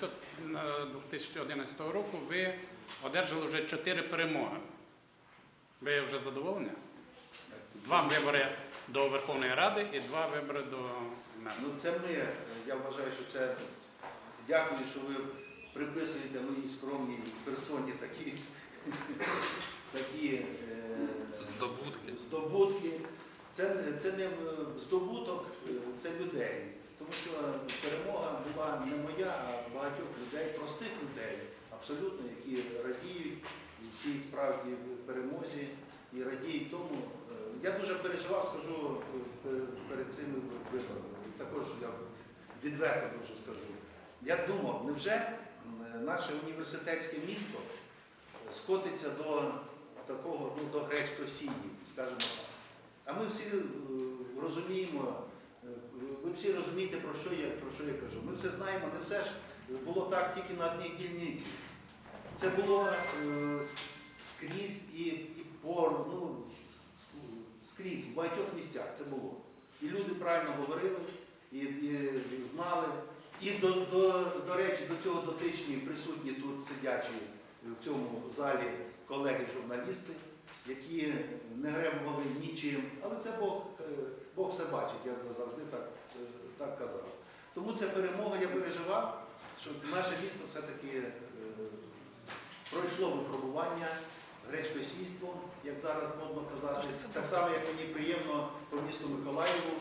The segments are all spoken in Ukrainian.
2000 на 2011 року ви одержали вже чотири перемоги. Ви вже задоволені? Два вибори до Верховної Ради і два вибори до мера. Ну це ми, е, я вважаю, що це дякую, що ви приписуєте моїй скромній персоні такі, такі е, Здобутки. здобутки. Це, не- це не е, здобуток, е, це людей. Тому що перемога була не моя, а багатьох людей, простих людей, абсолютно, які радіють цій справді перемозі і радіють тому. Е, Я дуже переживав, скажу е, перед цими виборами. Також я відверто дуже скажу. Я думав, невже наше університетське місто скотиться до такого, ну, до гречкосії, скажімо так. А ми всі е, розуміємо, е, ви всі розумієте, про що я, про що я кажу. Ми все знаємо, не все ж було так тільки на одній дільниці. Це було е, скрізь і, і по, ну, скрізь, в багатьох місцях це було. І люди правильно говорили, і, і знали. І до, до, до речі, до цього дотичні присутні тут сидячі в цьому залі колеги-журналісти, які не гребували нічим. Але це Бог, е, Бог все бачить, я завжди так, е, так казав. Тому це перемога, я переживав, що наше місто все-таки е, пройшло випробування гречкосійством, як зараз модно казати. Так само, як мені приємно по місту Миколаєву,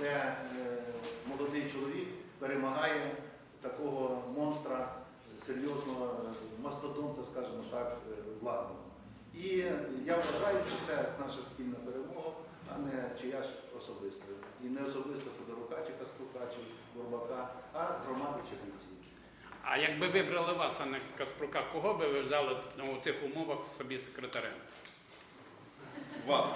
де молодий чоловік перемагає такого монстра, серйозного мастодонта, скажімо так, владного. І я вважаю, що це наша спільна перемога, а не чиясь особиста. І не особисто Федорука, чи Каспрука, чи Горбака, а громади Чернівців. А якби вибрали вас, а не Каспрука, кого би ви взяли ну, у цих умовах собі секретарем? Вас.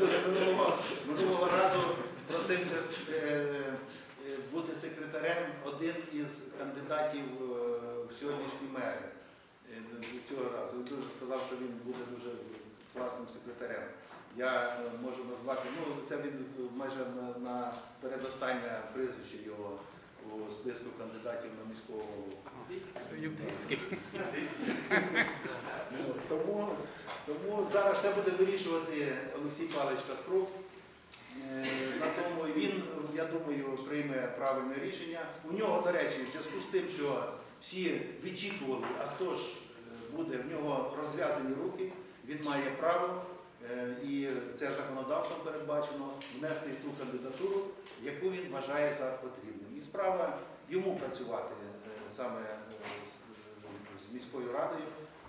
Дуже минулого, минулого разу просився е, е, бути секретарем один із кандидатів е, в сьогоднішні мери. Е, Цього разу він дуже сказав, що він буде дуже класним секретарем. Я е, можу назвати, ну це він майже на, на передостаннє прізвище його у списку кандидатів на міського голову. Ну, Тому, тому зараз це буде вирішувати Олексій Павлович Каспрук. Е, На тому він, я думаю, прийме правильне рішення. У нього, до речі, в зв'язку з тим, що всі відчікували, а хто ж е, буде, в нього розв'язані руки, він має право, е, і це законодавством передбачено, внести ту кандидатуру, яку він вважає за потрібним. І справа йому працювати е, саме е, з- міською радою,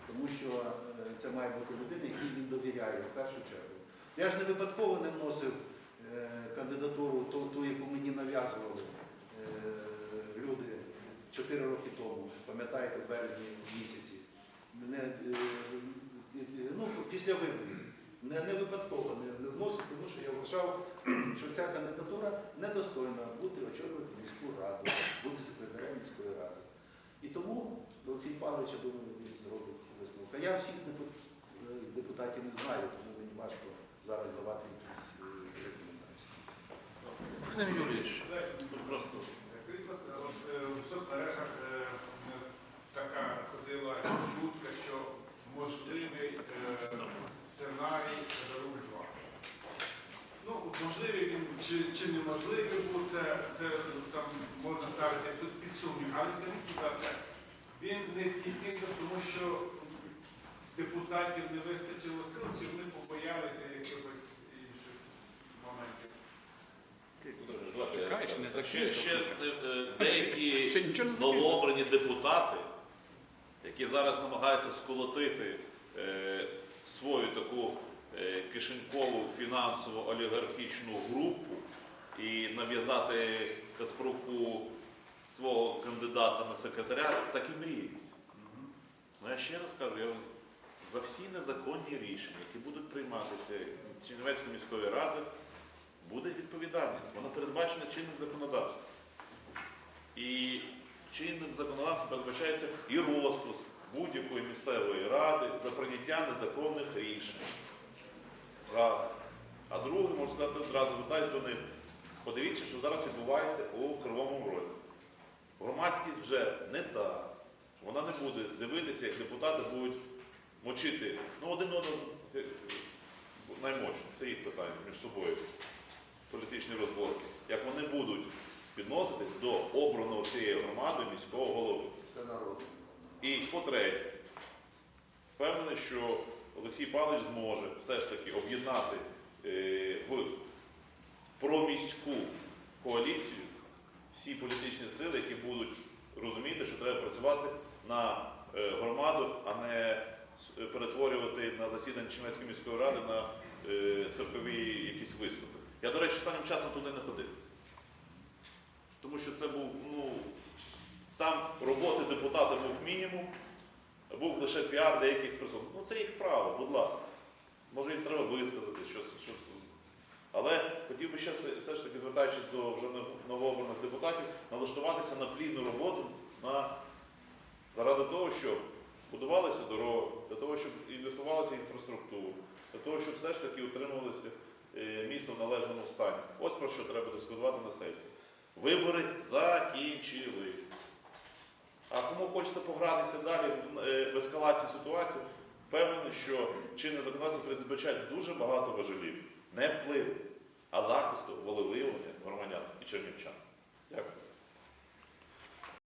тому що це має бути людина, якій він довіряє в першу чергу. Я ж не випадково не вносив кандидатуру, ту, ту, яку мені нав'язували люди 4 роки тому, пам'ятаєте, в березні місяці. Не, ну, після виборів. Не, не випадково не, не вносив, тому що я вважав, що ця кандидатура недостойна бути очолювати міську раду, бути секретарем міської ради. І тому Олексій Павлович, я думаю, він зробить висновок. А я всіх е, депутатів не знаю, тому мені важко зараз давати якісь е, рекомендації. Юрійович, Просто. Скажіть, будь ласка, от, е, в соцмережах е, е, така ходила чутка, що можливий е, сценарій Федорук 2. Ну, от можливий він чи, чи неможливий був, це, це там можна ставити тут під сумнів. Але скажіть, будь ласка, він не здійснився, тому що депутатів не вистачило сил, чи вони побоялися якихось інших моментів? Ще Ще, ще е, деякі новообрані депутати, які зараз намагаються сколотити е, свою таку е, кишенькову фінансово олігархічну групу і нав'язати Каспруку свого кандидата на секретаря, так і мріють. Ну я ще раз кажу, я за всі незаконні рішення, які будуть прийматися Чернівецької міської ради, буде відповідальність. Вона передбачена чинним законодавством. І чинним законодавством передбачається і розпуск будь-якої місцевої ради за прийняття незаконних рішень. Раз. А друге, можна сказати, одразу звертаюся до них. Подивіться, що зараз відбувається у Кривому Розі. громадськість вже не та. Вона не буде дивитися, як депутати будуть мочити ну, один одного е, наймочно. Це їх питання між собою. Політичні розборки. Як вони будуть відноситись до обраного цією громадою міського голови. Все народ. І по-третє, впевнений, що Олексій Павлович зможе все ж таки об'єднати е, в проміську коаліцію всі політичні сили, які будуть розуміти, що треба працювати на е, громаду, а не е, перетворювати на засідання Чернецької міської ради на церкові якісь виступи. Я, до речі, останнім часом туди не ходив. Тому що це був, ну, там роботи депутата був мінімум, був лише піар деяких персон. Ну це їх право, будь ласка. Може їм треба висказати щось. щось. Але хотів би ще все ж таки, звертаючись до вже новообраних депутатів, налаштуватися на плідну роботу на, заради того, щоб будувалися дороги, для того, щоб інвестувалася в інфраструктуру, для того, щоб все ж таки утримувалося е, місто в належному стані. Ось про що треба дискутувати на сесії. Вибори закінчились. А кому хочеться погратися далі е, в ескалації ситуації, впевнений, що чинне законодавство передбачає дуже багато важелів. Не впливу, а захисту волевиявлення громадян і чернівчан. Дякую.